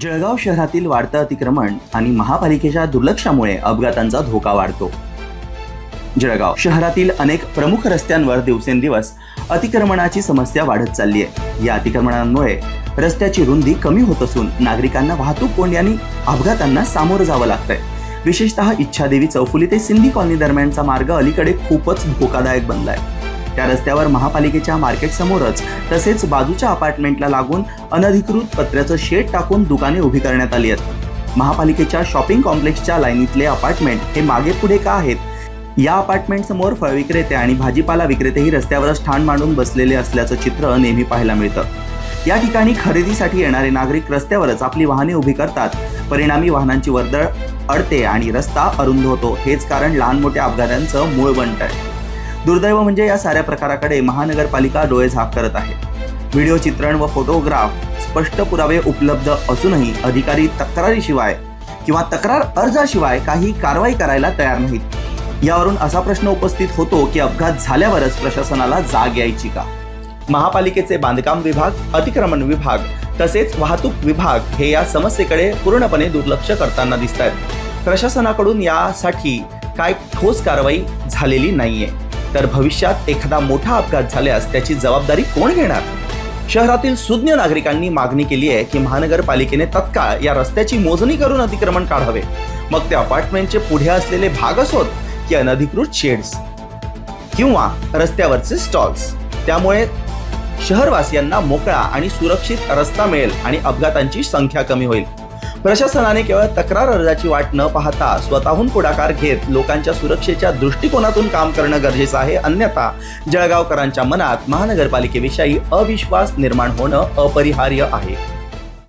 जळगाव शहरातील वाढतं अतिक्रमण आणि महापालिकेच्या दुर्लक्षामुळे अपघातांचा धोका वाढतो. जळगाव शहरातील अनेक प्रमुख रस्त्यांवर दिवसेंदिवस अतिक्रमणाची समस्या वाढत चालली आहे या अतिक्रमणांमुळे रस्त्याची रुंदी कमी होत असून नागरिकांना वाहतूक कोंडी अपघातांना सामोरं जावं लागतंय. विशेषतः इच्छादेवी चौफुली ते सिंधी कॉलनी दरम्यानचा मार्ग अलीकडे खूपच धोकादायक बनलाय. त्या रस्त्यावर महापालिकेच्या मार्केट समोरच तसेच बाजूच्या अपार्टमेंटला लागून अनधिकृत पत्र्याचं शेड टाकून दुकाने उभी करण्यात आली आहेत. महापालिकेच्या शॉपिंग कॉम्प्लेक्सच्या लाईनीतले अपार्टमेंट हे मागे पुढे का आहेत? या अपार्टमेंट समोर फळ विक्रेते आणि भाजीपाला विक्रेतेही रस्त्यावरच ठाण मांडून बसलेले असल्याचं चित्र नेहमी पाहायला मिळतं. या ठिकाणी खरेदीसाठी येणारे नागरिक रस्त्यावरच आपली वाहने उभी करतात. परिणामी वाहनांची वर्दळ अडते आणि रस्ता अरुंद होतो. हेच कारण लहान मोठ्या अपघातांचं मूळ बनत आहे दुर्दैव म्हणजे या साऱ्या प्रकाराकडे महानगरपालिका डोळे झाक करत आहे. व्हिडिओ चित्रण व फोटोग्राफ स्पष्ट पुरावे उपलब्ध असूनही अधिकारी तक्रारीशिवाय किंवा तक्रार अर्जाशिवाय काही कारवाई करायला तयार नाहीत. यावरून असा प्रश्न उपस्थित होतो की अपघात झाल्यावरच प्रशासनाला जाग यायची का? महापालिकेचे बांधकाम विभाग अतिक्रमण विभाग तसेच वाहतूक विभाग हे या समस्येकडे पूर्णपणे दुर्लक्ष करताना दिसत आहेत प्रशासनाकडून यासाठी काय ठोस कारवाई झालेली नाहीये. तर भविष्यात एखादा मोठा अपघात झाल्यास त्याची जबाबदारी कोण घेणार? शहरातील सुज्ञ नागरिकांनी मागणी केली आहे की महानगरपालिकेने तत्काळ या रस्त्याची मोजणी करून अतिक्रमण काढावे. मग ते अपार्टमेंटचे पुढे असलेले भाग असोत की अनधिकृत शेड्स किंवा रस्त्यावरचे स्टॉल्स. त्यामुळे शहरवासियांना मोकळा आणि सुरक्षित रस्ता मिळेल आणि अपघातांची संख्या कमी होईल. प्रशासनाने केवळ तक्रार अर्जाची वाट न पाहता स्वतःहून पुढाकार घेत लोकांच्या सुरक्षेच्या दृष्टिकोनातून काम करणं गरजेचं आहे. अन्यथा जळगावकरांच्या मनात महानगरपालिकेविषयी अविश्वास निर्माण होणं अपरिहार्य आहे.